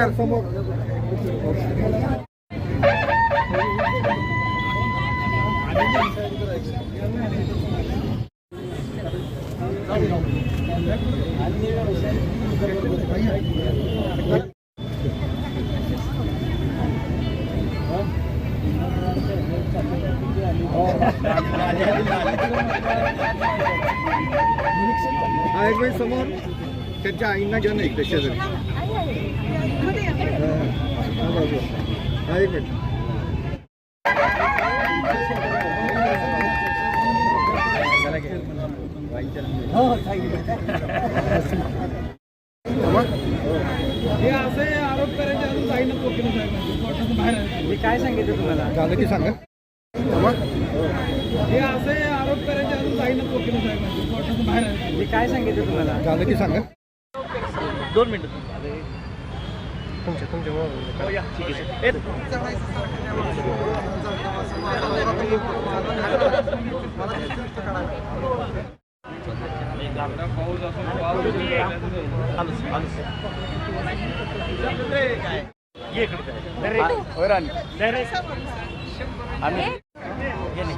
ठेवू कधी काय हा एक मिनिट समोर त्यांच्या आईंना घेऊन एक शेजारी हा, हा, बाजूला. हा एक मिनिट थांबा. मी काय सांगितलं तुम्हाला झालं की सांगा थांबा. मी काय सांगितलं तुम्हाला झालं की सांगा दोन मिनिटं तुमच्या तुमच्या ठीक आहे. आम्ही ये नाही.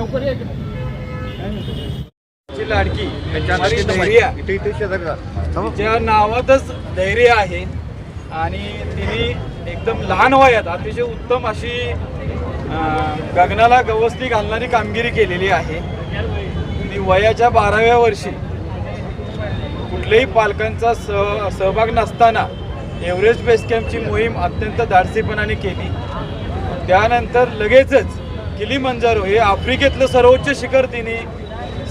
लवकर ये लाडकी नावातच धैर्य आहे आणि तिने एकदम लहान वयात अतिशय उत्तम अशी गगनाला गवसणी घालणारी कामगिरी केलेली आहे. ती वयाच्या बाराव्या वर्षी कुठल्याही पालकांचा सह सहभाग नसताना एव्हरेस्ट बेस कॅम्पची मोहीम अत्यंत धाडसीपणाने केली. त्यानंतर लगेचच किलीमंजारो हे आफ्रिकेतलं सर्वोच्च शिखर तिने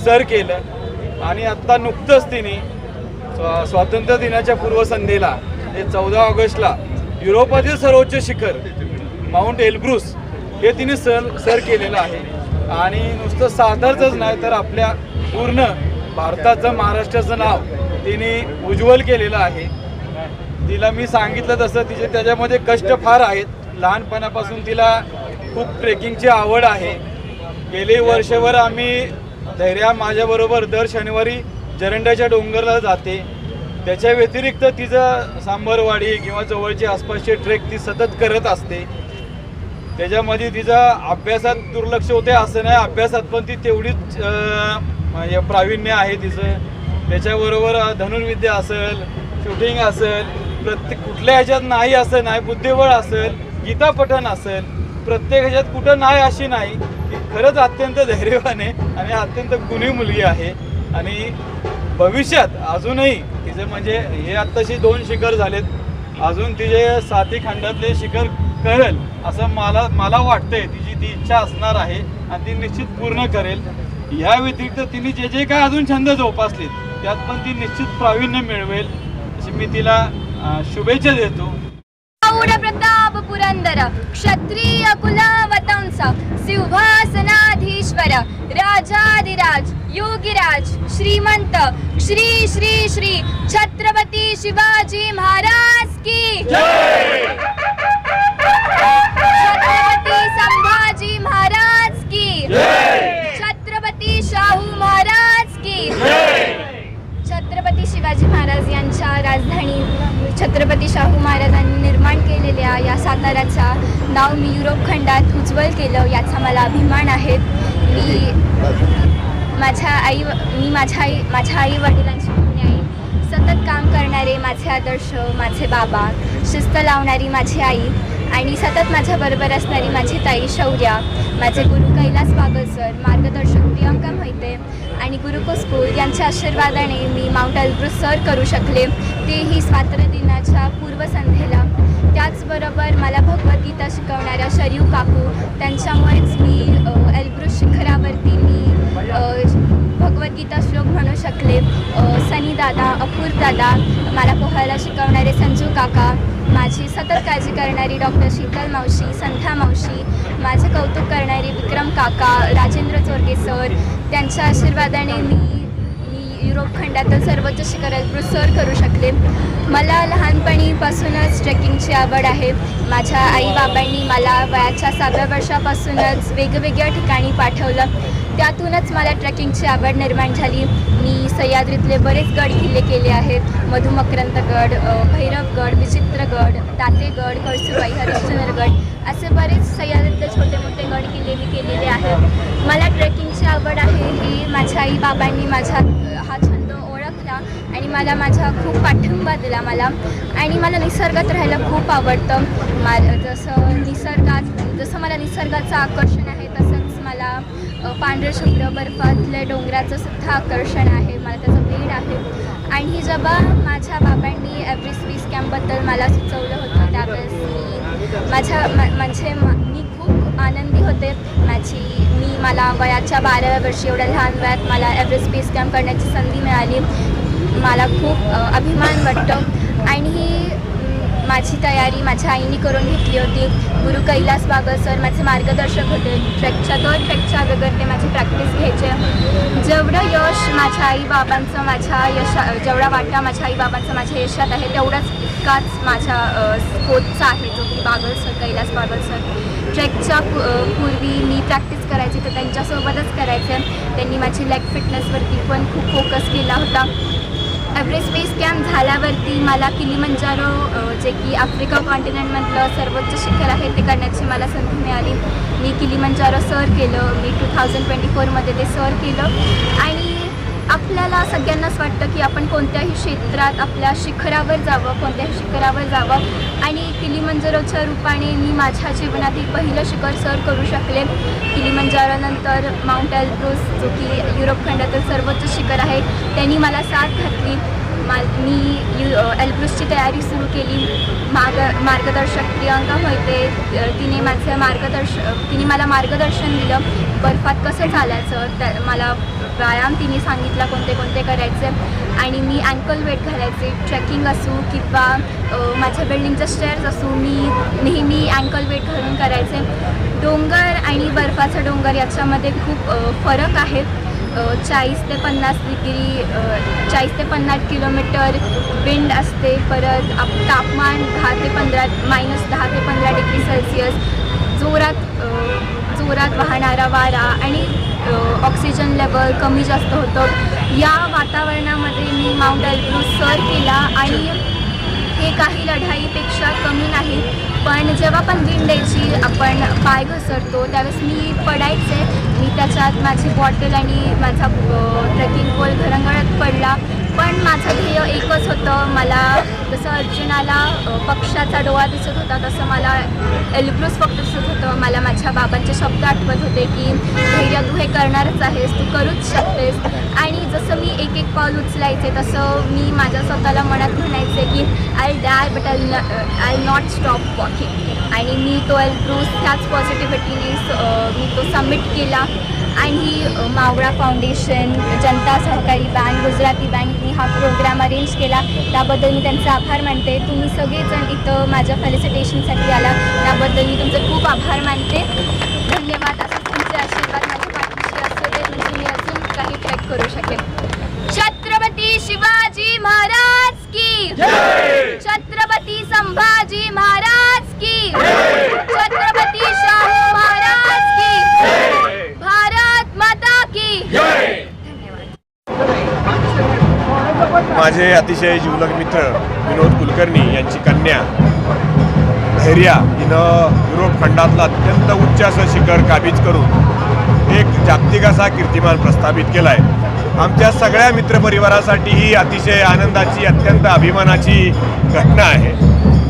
सर केलं. आणि आत्ता नुकतंच तिने स्वा- स्वातंत्र्य दिनाच्या पूर्वसंध्येला हे चौदा ऑगस्टला युरोपातील सर्वोच्च शिखर माउंट एल्ब्रुस हे तिने सर सर केलेलं आहे. आणि नुसतं सातारचंच नाही तर आपल्या पूर्ण भारताचं महाराष्ट्राचं नाव तिने उज्ज्वल केलेलं आहे. तिला मी सांगितलं तसं तिचे त्याच्यामध्ये कष्ट फार आहेत. लहानपणापासून तिला खूप ट्रेकिंगची आवड आहे. गेले वर्षभर आम्ही धैर्या माझ्याबरोबर दर शनिवारी जरंड्याच्या डोंगरला जाते. त्याच्या व्यतिरिक्त तिचं सांबरवाडी किंवा जवळचे आसपासचे ट्रेक ती सतत करत असते. त्याच्यामध्ये तिचा अभ्यासात दुर्लक्ष होते असं नाही अभ्यासात पण ती तेवढीच म्हणजे प्रावीण्य आहे तिचं. त्याच्याबरोबर धनुर्विद्या असेल शूटिंग असेल प्रत्येक कुठल्या ह्याच्यात नाही असं नाही बुद्धिबळ असेल गीतापठण असेल प्रत्येक ह्याच्यात कुठं नाही अशी नाही ती खरंच अत्यंत धैर्यवान आहे आणि अत्यंत गुणी मुलगी आहे. आणि भविष्यात अजूनही तिचे म्हणजे हे आत्ताशी दोन शिखर झालेत. अजून तिचे साथी खंडातले शिखर करेल असं मला मला वाटतंय. तिची ती इच्छा असणार आहे आणि ती निश्चित पूर्ण करेल. ह्या व्यतिरिक्त तिने जे जे काय अजून छंद जोपासलेत त्यात पण ती निश्चित प्रावीण्य मिळवेल. अशी मी तिला शुभेच्छा देतो. प्रौढ प्रताप पुरंदर क्षत्रिय कुलावतंस सिंहासनाधीश्वर राजाधिराज योगीराज श्रीमंत श्री श्री श्री छत्रपती शिवाजी महाराज की छत्रपती संभाजी महाराज की छत्रपती शाहू महाराज की छत्रपती शिवाजी महाराज यांच्या राजधानी छत्रपती शाहू महाराजांनी केल्या या साताऱ्याचा नाव मी युरोप खंडात उज्ज्वल केलं याचा मला अभिमान आहे. मी माझ्या आई मी माझ्या आई माझ्या आई वडिलांची पुण्य आहे. सतत काम करणारे माझे आदर्श माझे बाबा शिस्त लावणारी माझी आई आणि सतत माझ्याबरोबर असणारी माझी ताई शौर्या माझे गुरु कैलास बागल सर मार्गदर्शक प्रियंका मोहिते आणि गुरुको स्कूल यांच्या आशीर्वादाने मी माउंट अल्ब्रुस सर करू शकले. तेही स्वातंत्र्य दिनाच्या पूर्वसंध्येला. त्याचबरोबर मला भगवद्गीता शिकवणाऱ्या शरीव काकू त्यांच्यामुळेच मी एल्ब्रुश शिखरावरती मी भगवद्गीता श्लोक म्हणू शकले. सनी दादा अपूर दादा मला पोहायला शिकवणारे संजू काका माझी सतत काळजी करणारी डॉक्टर शीतल मावशी संध्या मावशी माझे कौतुक करणारे विक्रम काका राजेंद्र चोरगे सर त्यांच्या आशीर्वादाने मी युरोप खंडातील सर्वोच्च शिखर एल्ब्रुस सर करू शकले. मला लहानपणीपासूनच ट्रेकिंगची आवड आहे. माझ्या आईबाबांनी मला वयाच्या सहाव्या वर्षापासूनच वेगवेगळ्या ठिकाणी पाठवलं. त्यातूनच मला ट्रेकिंगची आवड निर्माण झाली. मी सह्याद्रीतले बरेच गड किल्ले केले आहेत. मधुमकरंतगड भैरवगड विचित्रगड दातेगड कळसुबाई हरिश्चंद्रगड असे बरेच सह्याद्रीतले छोटे मोठे गड किल्ले मी केलेले आहेत. मला ट्रेकिंगची आवड आहे. ही माझ्या आई बाबांनी माझ्या हा छंद ओळखला आणि मला माझा खूप पाठिंबा दिला मला. आणि मला निसर्गात राहायला खूप आवडतं. मा जसं निसर्गात जसं मला निसर्गाचं आकर्षण आहे तसंच मला अ, पांढरे शुभ्र बर्फातल्या डोंगराचं सुद्धा आकर्षण आहे. मला त्याचं वेड आहे. आणि जेव्हा माझ्या बाबांनी एव्हरेस्ट बेस कॅम्पबद्दल मला सुचवलं होतं माझ्या म्हणजे मी खूप आनंदी होते. माझी मी मला वयाच्या बाराव्या वर्षी एवढ्या लहान वयात मला एव्हरेस्ट स्पेस कॅम्प करण्याची संधी मिळाली. मला खूप अभिमान वाटतो. आणि ही माझी तयारी माझ्या आईने करून घेतली होती. गुरु कैलास बागल सर माझे मार्गदर्शक होते. ट्रेकच्या दोन ट्रेकच्या अगोदर ते माझी प्रॅक्टिस घ्यायचे. जेवढं यश माझ्या आईबाबांचं माझ्या यशा जेवढा वाटा माझ्या आईबाबांचं माझ्या यशात आहे तेवढाच इतकाच माझ्या अ, कोचचा आहे जो की बागल सर कैलास बागल सर. ट्रेकच्या पूर्वी मी प्रॅक्टिस करायची तर त्यांच्यासोबतच करायचे. त्यांनी माझी लेग फिटनेसवरती पण खूप फोकस केला होता. एव्हरेस्ट बेस कॅम्प झाल्यावरती मला किलिमंजारो जे की आफ्रिका कॉन्टिनेंटमधलं सर्वोच्च शिखर आहे ते करण्याची मला संधी मिळाली. मी किलिमंजारो सर केलं मी टू थाउजंड ट्वेंटी फोरमध्ये ते सर केलं. आणि आपल्याला सगळ्यांनाच वाटतं की आपण कोणत्याही क्षेत्रात आपल्या शिखरावर जावं कोणत्याही शिखरावर जावं. आणि किलीमंजारोच्या रूपाने मी माझ्या जीवनातील पहिलं शिखर सर करू शकले. किलीमंजारोनंतर माउंट एल्ब्रुस जो की युरोप खंडातील सर्वोच्च शिखर आहे त्यांनी मला साथ घातली. मा मी यु एल्ब्रुसची तयारी सुरू केली. मार्ग मार्गदर्शक प्रियंका होते. तिने माझं मार्गदर्श तिने मला मार्गदर्शन दिलं. बर्फात कसं चालायचं? त्या मला व्यायाम तिने सांगितला कोणते कोणते करायचे. आणि मी अँकल वेट घालायचे ट्रेकिंग असू किंवा माझ्या बिल्डिंगच्या स्टेअर्स असू मी नेहमी अँकल वेट घालून करायचे. डोंगर आणि बर्फाचा डोंगर याच्यामध्ये खूप फरक आहे. चाळीस ते पन्नास डिग्री चाळीस ते पन्नास किलोमीटर विंड असते. परत आप तापमान दहा ते पंधरा मायनस दहा ते पंधरा डिग्री सेल्सिअस जोरात जोरात वाहणारा वारा आणि ऑक्सिजन लेवल कमी जास्त होतं. या वातावरणामध्ये मी माउंट एल्ब्रुस सर केला आणि हे काही लढाईपेक्षा कमी नाही पण जेव्हा पण विंडेची आपण पाय घसरतो त्यावेळेस मी पडायचे. मी त्याच्यात माझी बॉटल आणि माझा ट्रेकिंग पोल घरंगळत पडला. पण माझं ध्येय एकच होतं. मला जसं अर्जुनाला पक्षाचा डोळा दिसत होता तसं मला एल्ब्रुस फक्त दिसत होतं. मला माझ्या बाबांचे शब्द आठवत होते की धैर्य तू हे करणारच आहेस तू करूच शकतेस. आणि जसं मी एक एक पाऊल उचलायचे तसं मी माझ्या स्वतःला मनात म्हणायचे की I die but I I not stop walking आणि मी तो एल्ब्रुस त्याच पॉझिटिव्हिटीने मी तो सबमिट केला. आणि मावळा फाउंडेशन जनता सहकारी बँक गुजराती बँकनी हा प्रोग्राम अरेंज केला. त्याबद्दल मी त्यांचे आभार मानते. तुम्ही सगळेजण इथं माझ्या फेलिसिटेशनसाठी आला. त्याबद्दल मी तुमचे खूप आभार मानते. धन्यवाद. असंच तुमचे आशीर्वाद माझ्या पाठीशी असू म्हणजे मी अजून काही ट्रॅक करू शकेन. छत्रपती शिवाजी महाराज की. छत्रपती संभाजी महाराज की छत्रपती शाहू महाराज की भारत माता की धन्यवाद माझे अतिशय जीवलग मित्र विनोद कुलकर्णी यांची कन्या धैर्या हिनं युरोप खंडातलं अत्यंत उच्च असं शिखर काबीज करून एक जागतिक असा कीर्तिमान प्रस्थापित केला आहे आमच्या सगळ्या मित्रपरिवारासाठी ही अतिशय आनंदाची अत्यंत अभिमानाची घटना आहे.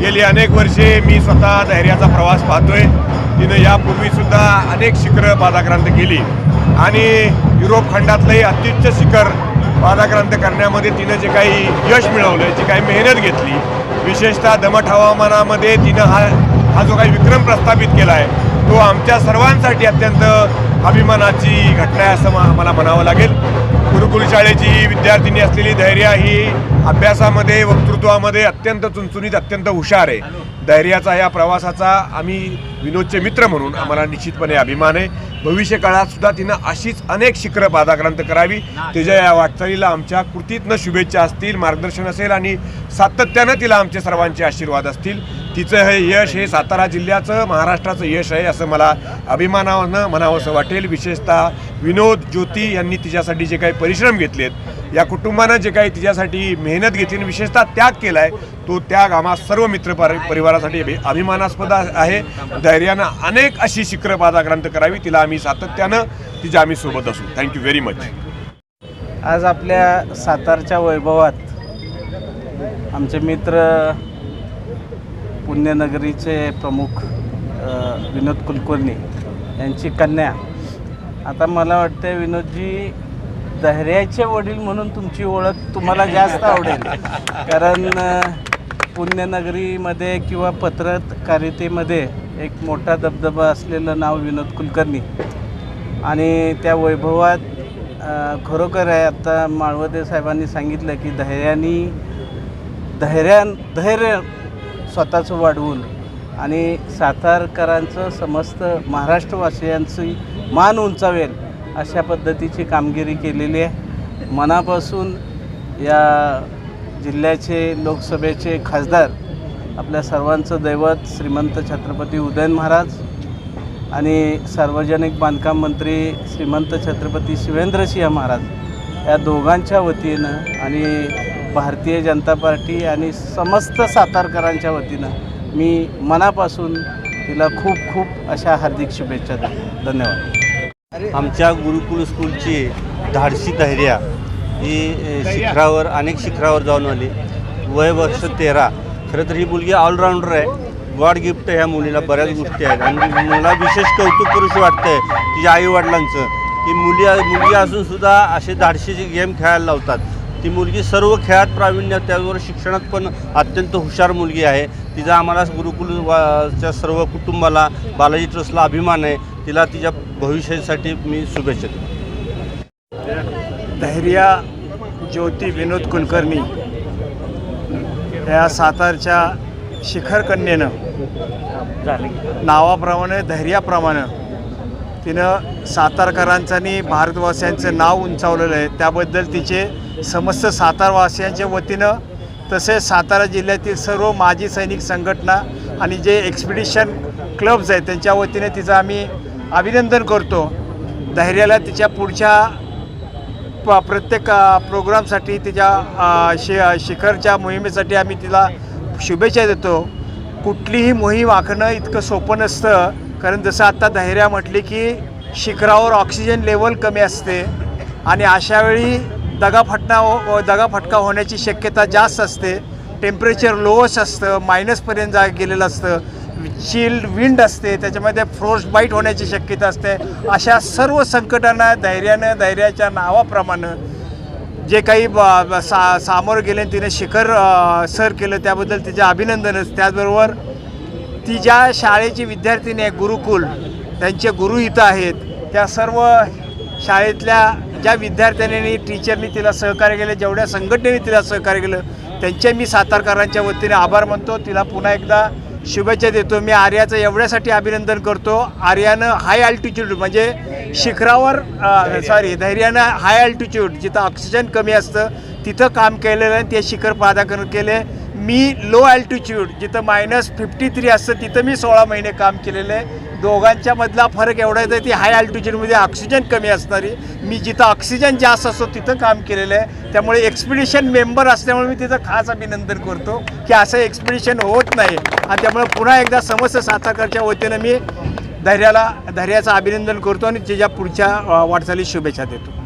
गेली अनेक वर्षे मी स्वतः धैर्याचा प्रवास पाहतोय. तिनं यापूर्वीसुद्धा अनेक शिखरं पादाक्रांत केली. आणि युरोप खंडातलंही अत्युच्च शिखर पादाक्रांत करण्यामध्ये तिनं जे काही यश मिळवलं जी काही मेहनत घेतली विशेषतः दमट हवामानामध्ये तिनं हा हा जो काही विक्रम प्रस्थापित केला आहे तो आमच्या सर्वांसाठी अत्यंत अभिमानाची घटना आहे असं मला म्हणावं लागेल. गुरुकुल शाळेची विद्यार्थिनी असलेली धैर्य ही अभ्यासामध्ये वक्तृत्वामध्ये अत्यंत चुनचुनीत अत्यंत हुशार आहे. धैर्याचा या प्रवासाचा आम्ही विनोदचे मित्र म्हणून आम्हाला निश्चितपणे अभिमान आहे. भविष्य काळात सुद्धा तिनं अशीच अनेक शिखरं पादाक्रांत करावी. तिच्या या वाटचालीला आमच्या कृतीतनं शुभेच्छा असतील मार्गदर्शन असेल आणि सातत्यानं तिला आमचे सर्वांचे आशीर्वाद असतील. तिचं हे यश हे सातारा जिल्ह्याचं महाराष्ट्राचं यश आहे असं मला अभिमानानं म्हणावंसं वाटेल. विशेषतः विनोद ज्योती यांनी तिच्यासाठी जे काही परिश्रम घेतलेत या कुटुंबानं जे काही तिच्यासाठी मेहनत घेतली आणि विशेषतः त्याग केला आहे तो त्याग आम्हा सर्व मित्र परि परिवारासाठी अभि अभिमानास्पद आहे. धैर्यानं अनेक अशी शिखरं पादाक्रांत करावी तिला आम्ही सातत्यानं तिच्या आम्ही सोबत असू. थँक्यू व्हेरी मच आज आपल्या सातारच्या वैभवात आमचे मित्र पुण्यनगरीचे प्रमुख विनोद कुलकर्णी यांची कन्या. आता मला वाटतं विनोदजी दहऱ्याचे वडील म्हणून तुमची ओळख तुम्हाला जास्त आवडेल. कारण पुण्यनगरीमध्ये किंवा पत्रकारितेमध्ये एक मोठा दबदबा असलेलं नाव विनोद कुलकर्णी. आणि त्या वैभवात खरोखर आहे आता माळवदे साहेबांनी सांगितलं की धैर्यानी धैर्यान धैर्य स्वतःचं वाढवून आणि सातारकरांचं समस्त महाराष्ट्रवासियांची मान उंचावेल. अशा पद्धतीची कामगिरी केलेली आहे. मनापासून या जिल्ह्याचे लोकसभेचे खासदार आपल्या सर्वांचं दैवत श्रीमंत छत्रपती उदयन महाराज आणि सार्वजनिक बांधकाम मंत्री श्रीमंत छत्रपती शिवेंद्रसिंह महाराज या दोघांच्या वतीनं आणि भारतीय जनता पार्टी आणि समस्त सातारकरांच्या वतीनं मी मनापासून तिला खूप खूप अशा हार्दिक शुभेच्छा देतो. धन्यवाद. आमच्या गुरुकुल स्कूलची धाडशी धैर्या ही शिखरावर अनेक शिखरावर जाऊन आली. वय वर्ष तेरा. खरं तर ही मुलगी ऑलराऊंडर आहे. गॉड गिफ्ट ह्या मुलीला बऱ्याच गोष्टी आहेत. आणि मला विशेष कौतुक करूशी वाटतंय तिच्या आईवडिलांचं की मुली मुलगी असूनसुद्धा असे धाडशीचे गेम खेळायला लावतात. ती मुलगी सर्व खेळात प्रावीण्य त्याचबरोबर शिक्षणात पण अत्यंत हुशार मुलगी आहे. तिचा आम्हाला गुरुकुल वा- च्या सर्व कुटुंबाला बालाजी ट्रस्टला अभिमान आहे. तिला तिच्या भविष्यासाठी मी शुभेच्छा देतो. धैर्या ज्योती विनोद कुलकर्णी या सातारच्या शिखर कन्येनं नावाप्रमाणे धैर्याप्रमाणे तिनं सातारकरांचं आणि भारतवासियांचं नाव उंचावलेलं आहे. त्याबद्दल तिचे समस्त सातारवासियांच्या वतीनं तसेच सातारा जिल्ह्यातील सर्व माजी सैनिक संघटना आणि जे एक्सपिडिशन क्लब्स आहेत त्यांच्या वतीने तिचं आम्ही अभिनंदन करतो. धैर्याला तिच्या पुढच्या प प्रत्येक प्रोग्रामसाठी तिच्या शि शिखरच्या मोहिमेसाठी आम्ही तिला शुभेच्छा देतो. कुठलीही मोहीम आखणं इतकं सोपं नसतं कारण जसं आत्ता धैर्या म्हटली की शिखरावर ऑक्सिजन लेवल कमी असते आणि अशावेळी दगाफटना हो, हो दगाफटका होण्याची शक्यता जास्त असते. टेम्परेचर लोअस असतं मायनसपर्यंत जा गेलेलं असतं. चिल्ड विंड असते त्याच्यामध्ये फ्रोस्ट बाईट होण्याची शक्यता असते. अशा सर्व संकटांना धैर्यानं धैर्याच्या नावाप्रमाणे जे काही ब- ब- सा सामोरं गेले आणि तिने शिखर सर केलं त्याबद्दल तिचे अभिनंदनच. त्याचबरोबर ती ज्या शाळेची विद्यार्थिनी आहे गुरुकुल. त्यांचे गुरु इथं आहेत. त्या सर्व शाळेतल्या ज्या विद्यार्थ्यांनी टीचरनी तिला सहकार्य केलं जेवढ्या संघटनेने तिला सहकार्य केलं त्यांचे मी सातारकरांच्या वतीने आभार मानतो. तिला पुन्हा एकदा शुभेच्छा देतो. मी आर्याचं एवढ्यासाठी अभिनंदन करतो. आर्यानं हाय अल्टिट्यूड म्हणजे शिखरावर सॉरी धैर्यानं हाय अल्टिट्यूड जिथं ऑक्सिजन कमी असतं तिथं काम केलेलं आहे. ते शिखर पादाकरण केले मी लो अल्टिट्यूड जिथं मायनस फिफ्टी थ्री असतं तिथं मी सोळा महिने काम केलेलं आहे. दोघांच्या मधला फरक एवढा येतो ती हाय अल्टिट्यूडमध्ये ऑक्सिजन कमी असणारी. मी जिथं ऑक्सिजन जास्त असतो तिथं काम केलेलं आहे. त्यामुळे एक्सपिडिशन मेंबर असल्यामुळे मी तिथं खास अभिनंदन करतो की असं एक्सपिडिशन होत नाही. आणि त्यामुळे पुन्हा एकदा समस्त सातारकरच्या वतीनं मी धैर्याला धैर्याचं अभिनंदन करतो आणि तिच्या पुढच्या वाटचालीस शुभेच्छा देतो.